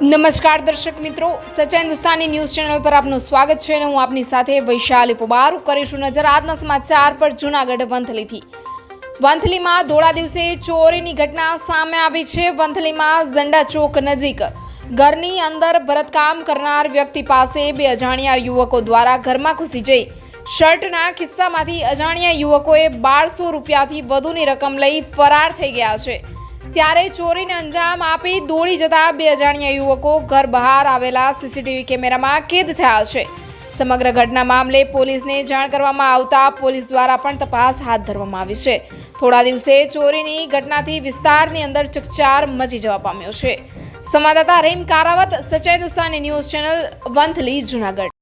નમસ્કાર દર્શક મિત્રો સચા હિન્દુસ્તાની ન્યૂઝ ચેનલ પર આપનું સ્વાગત છે અને હું આપની સાથે વૈશાલી પુબારુ કરીશું નજર. આજના સમાચાર પર જૂનાગઢ વંથલીથી. વંથલીમાં ધોળા દિવસે ચોરીની ઘટના સામે આવી છે. વંથલીમાં ઝંડા ચોક નજીક ઘરની અંદર ભરતકામ કરનાર વ્યક્તિ પાસે બે અજાણ્યા યુવકો દ્વારા ઘરમાં ઘૂસી જઈ શર્ટના ખિસ્સામાંથી અજાણ્યા યુવકોએ બારસો રૂપિયાથી વધુની રકમ લઈ ફરાર થઈ ગયા છે. ત્યારે ચોરીને અંજામ આપી દોડી જતા બે અજાણ્યા યુવકો ઘર બહાર આવેલા સીસીટીવી કેમેરામાં કેદ થયા છે. સમગ્ર ઘટના મામલે પોલીસને જાણ કરવામાં આવતા પોલીસ દ્વારા પણ તપાસ હાથ ધરવામાં આવી છે. થોડા દિવસે ચોરીની ઘટનાથી વિસ્તારની અંદર ચકચાર મચી જવા પામ્યો છે. સંવાદદાતા રેમ કારાવત સચા ઉસાની ન્યૂઝ ચેનલ વંથલી, જુનાગઢ.